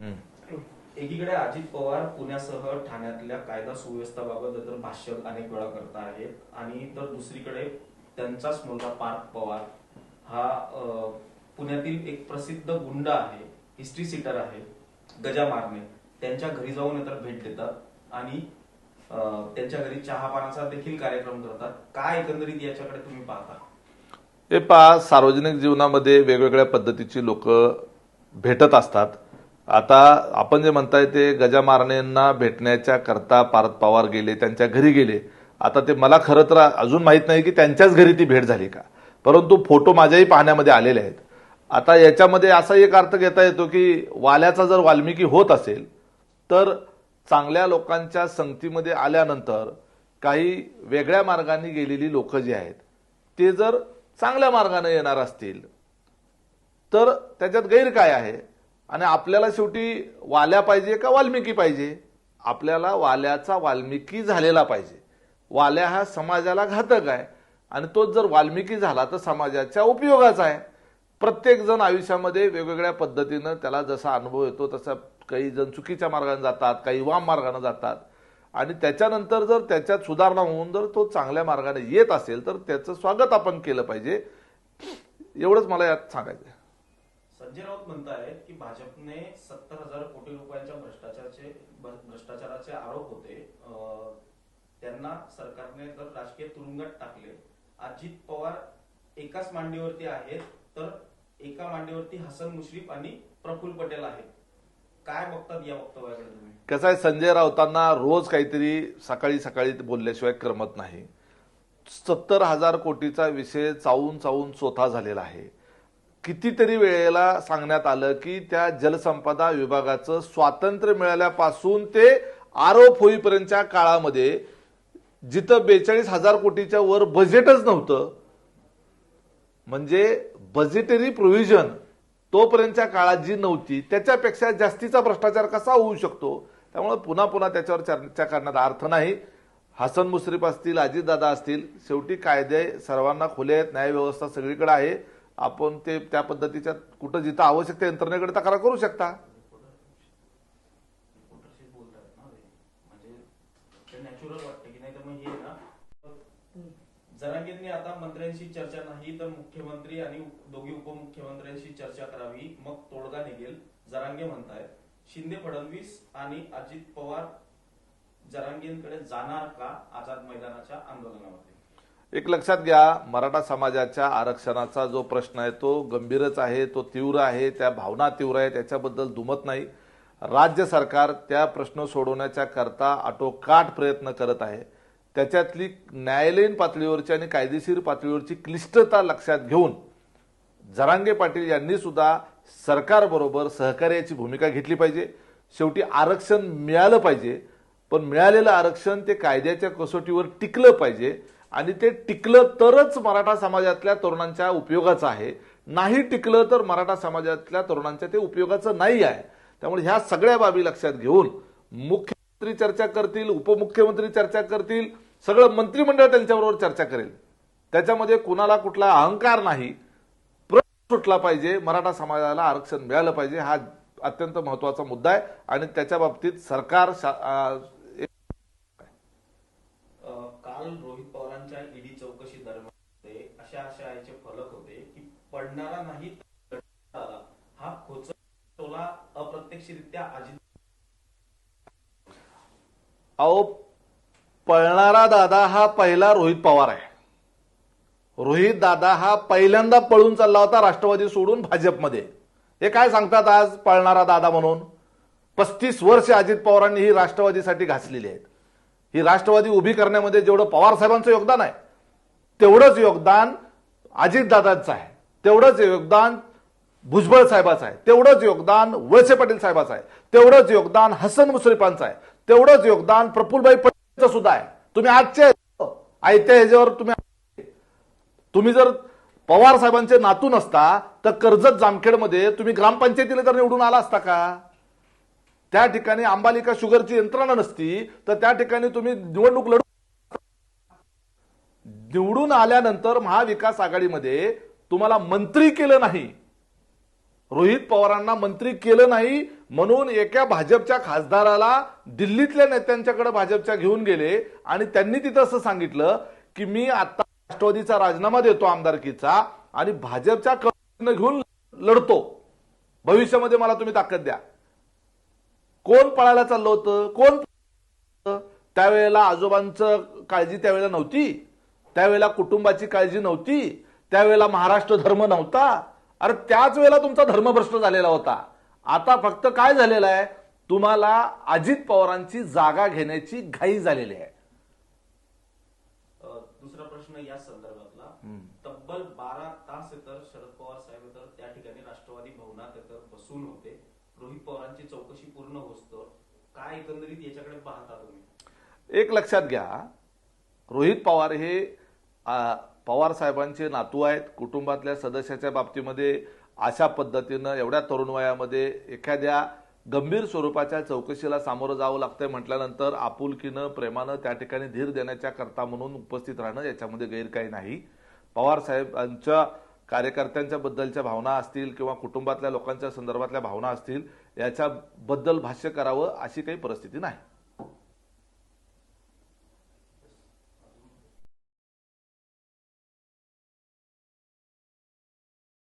एकीकडे अजित पवार पुण्यासह ठाण्यातल्या कायदा सुव्यवस्थाबाबत तर भाष्य अनेक वेळा करत आहेत आणि तर दुसरीकडे त्यांचाच मुलगा पार्थ पवार हा पुण्यातील एक प्रसिद्ध गुंड आहे हिस्ट्री सीटर आहे गजा मारणे. त्यांच्या घरी जाऊन तर भेट देतात आणि त्यांच्या घरी चहा पानाचा देखील कार्यक्रम करतात. काय एकंदरीत याच्याकडे तुम्ही पाहता? हे पहा सार्वजनिक जीवनामध्ये वेगवेगळ्या पद्धतीची लोक भेटत असतात. आता आपण जे म्हणताय ते गजा मारणेंना भेटण्याच्या करता पारद पवार गेले त्यांच्या घरी गेले. आता ते मला खरं तर अजून माहीत नाही की त्यांच्याच घरी ती भेट झाली का. परंतु फोटो माझ्याही पाहण्यामध्ये आलेले आहेत. आता याच्यामध्ये असा एक अर्थ घेता येतो की वाल्याचा जर वाल्मिकी होत असेल तर चांगल्या लोकांच्या संगतीमध्ये आल्यानंतर काही वेगळ्या मार्गाने गेलेली लोक जी आहेत ते जर चांगल्या मार्गाने येणार असतील तर त्याच्यात गैर काय आहे? आणि आपल्याला शेवटी वाल्या पाहिजे का वाल्मिकी पाहिजे? आपल्याला वाल्याचा वाल्मिकी झालेला पाहिजे. वाल्या हा समाजाला घातक आहे. आणि तोच जर वाल्मिकी झाला तर समाजाच्या उपयोगाचा आहे. प्रत्येक जण आयुष्यामध्ये वेगवेगळ्या पद्धतीनं त्याला जसा अनुभव येतो तसा काही जण चुकीच्या मार्गाने जातात काही वाम मार्गाने जातात. आणि त्याच्यानंतर जर त्याच्यात सुधारणा होऊन जर तो चांगल्या मार्गाने येत असेल तर त्याचं स्वागत आपण केलं पाहिजे. एवढंच मला यात सांगायचं संजय राऊत म्हणतायत की भाजपने सत्तर हजार कोटी रुपयांच्या भ्रष्टाचाराचे भ्रष्टाचाराचे आरोप होते. त्यांना सरकारने जर राजकीय तुरुंगात टाकले अजित पवार एकाच मांडीवरती आहेत तर एका मांडीवरती हसन मुश्रीफ आणि प्रफुल्ल पटेल आहेत. काय बघतात या वक्तव्याकडे तुम्ही? कसं आहे संजय राऊतांना रोज काहीतरी सकाळी सकाळी बोलल्याशिवाय करमत नाही. सत्तर हजार कोटीचा विषय चावून चावून चोथा झालेला आहे. कितीतरी वेळेला सांगण्यात आलं की त्या जलसंपदा विभागाचं स्वातंत्र्य मिळाल्यापासून ते आरोप होईपर्यंतच्या काळामध्ये जिथं बेचाळीस हजार कोटीच्या वर बजेटच नव्हतं म्हणजे बजेटरी प्रोव्हिजन तोपर्यंतच्या काळात जी नव्हती त्याच्यापेक्षा जास्तीचा भ्रष्टाचार कसा होऊ शकतो? त्यामुळे पुन्हा पुन्हा त्याच्यावर चर्चा करण्यात अर्थ नाही. हसन मुश्रीफ असतील अजितदादा असतील शेवटी कायदे सर्वांना खुले आहेत न्यायव्यवस्था सगळीकडे आहे. आपण ते त्या पद्धतीच्या कुठं जिथं आवश्यक त्या यंत्रणेकडे तक्रार करू शकता. म्हणजे नॅचरल की नाही जरांगेंनी आता मंत्र्यांशी चर्चा नाही तर मुख्यमंत्री आणि दोघी उपमुख्यमंत्र्यांशी चर्चा करावी मग तोडगा निघेल जरांगे म्हणतायत. शिंदे फडणवीस आणि अजित पवार जरांगेंकडे जाणार का आझाद मैदानाच्या आंदोलनामध्ये? एक लक्षात घ्या मराठा समाजाच्या आरक्षणाचा जो प्रश्न आहे तो गंभीरच आहे तो तीव्र आहे त्या भावना तीव्र आहे त्याच्याबद्दल दुमत नाही. राज्य सरकार त्या प्रश्न सोडवण्याच्या करता आटोकाट प्रयत्न करत आहे. त्याच्यातली न्यायालयीन पातळीवरची आणि कायदेशीर पातळीवरची क्लिष्टता लक्षात घेऊन जरांगे पाटील यांनी सुद्धा सरकारबरोबर सहकार्याची भूमिका घेतली पाहिजे. शेवटी आरक्षण मिळालं पाहिजे पण मिळालेलं आरक्षण ते कायद्याच्या कसोटीवर टिकलं पाहिजे. आणि ते टिकलं तरच मराठा समाजातल्या तरुणांच्या उपयोगाचं आहे. नाही टिकलं तर मराठा समाजातल्या तरुणांच्या ते उपयोगाचं नाही आहे. त्यामुळे ह्या सगळ्या बाबी लक्षात घेऊन मुख्यमंत्री चर्चा करतील उपमुख्यमंत्री चर्चा करतील सगळं मंत्रिमंडळ त्यांच्याबरोबर चर्चा करेल. त्याच्यामध्ये कुणाला कुठला अहंकार नाही. प्रश्न सुटला पाहिजे मराठा समाजाला आरक्षण मिळालं पाहिजे हा अत्यंत महत्त्वाचा मुद्दा आहे. आणि त्याच्या बाबतीत सरकार काल रोहित पवार ईडी चौकशी दरम्यान ते अशा अशा याचे फलक होते की पडणारा नाही हा खोचर टोला अप्रत्यक्षरित्या अजित अहो पळणारा दादा हा पहिला रोहित पवार आहे. रोहित दादा हा पहिल्यांदा पळून चालला होता राष्ट्रवादी सोडून भाजपमध्ये. हे काय सांगतात आज पळणारा दादा म्हणून? पस्तीस वर्ष अजित पवारांनी ही राष्ट्रवादीसाठी घासलेली आहेत. ही राष्ट्रवादी उभी करण्यामध्ये जेवढं पवार साहेबांचं योगदान आहे तेवढंच योगदान अजितदादांचं आहे. तेवढंच योगदान भुजबळ साहेबाचं आहे. तेवढंच योगदान वळसे पाटील साहेबाचं आहे. तेवढंच योगदान हसन मुश्रीफांचं आहे. तेवढंच योगदान प्रफुल्लभाई पटेलचं सुद्धा आहे. तुम्ही आजचे आयत्या ह्याच्यावर तुम्ही तुम्ही जर पवार साहेबांचे नातू नसता तर कर्जत जामखेडमध्ये तुम्ही ग्रामपंचायतीला तर निवडून आला असता का? त्या ठिकाणी अंबालिका शुगरची यंत्रणा नसती तर त्या ठिकाणी तुम्ही निवडणूक लढू निवडून आल्यानंतर महाविकास आघाडीमध्ये तुम्हाला मंत्री केलं नाही. रोहित पवारांना मंत्री केलं नाही म्हणून एका भाजपच्या खासदाराला दिल्लीतल्या नेत्यांच्याकडे भाजपच्या घेऊन गेले आणि त्यांनी तिथं असं सांगितलं की मी आता राष्ट्रवादीचा राजीनामा देतो आमदारकीचा आणि भाजपच्या घेऊन लढतो. भविष्यामध्ये मला तुम्ही ताकद द्या. कोण पळायला चाललं होतं? कोण त्यावेळेला आजोबांचं काळजी त्यावेळेला नव्हती? त्यावेळेला कुटुंबाची काळजी नव्हती त्यावेळेला महाराष्ट्र धर्म नव्हता. अरे त्याच वेळेला तुमचा धर्मभ्रष्ट झालेला होता. आता फक्त काय झालेलं आहे? तुम्हाला अजित पवारांची जागा घेण्याची घाई झालेली आहे. दुसरा प्रश्न या संदर्भातला. तब्बल बारा तास तर शरद पवार साहेब तर त्या ठिकाणी राष्ट्रवादी भवनात तर बसून होते. रोहित पवारांची चौकशी पूर्ण होतो काय एकंदरीत याच्याकडे पाहता तुम्ही? एक लक्षात घ्या. रोहित पवार हे पवार साहेबांचे नातू आहेत कुटुंबातल्या सदस्याच्या बाबतीमध्ये अशा पद्धतीनं एवढ्या तरुण वयामध्ये एखाद्या गंभीर स्वरूपाच्या चौकशीला सामोरं जावं लागतंय म्हटल्यानंतर आपुलकीनं प्रेमानं त्या ठिकाणी धीर देण्याच्या करता म्हणून उपस्थित राहणं याच्यामध्ये गैर काही नाही. पवार साहेबांच्या कार्यकर्त्यांच्या बद्दलच्या भावना असतील किंवा कुटुंबातल्या लोकांच्या संदर्भातल्या भावना असतील याच्याबद्दल भाष्य करावं अशी काही परिस्थिती नाही.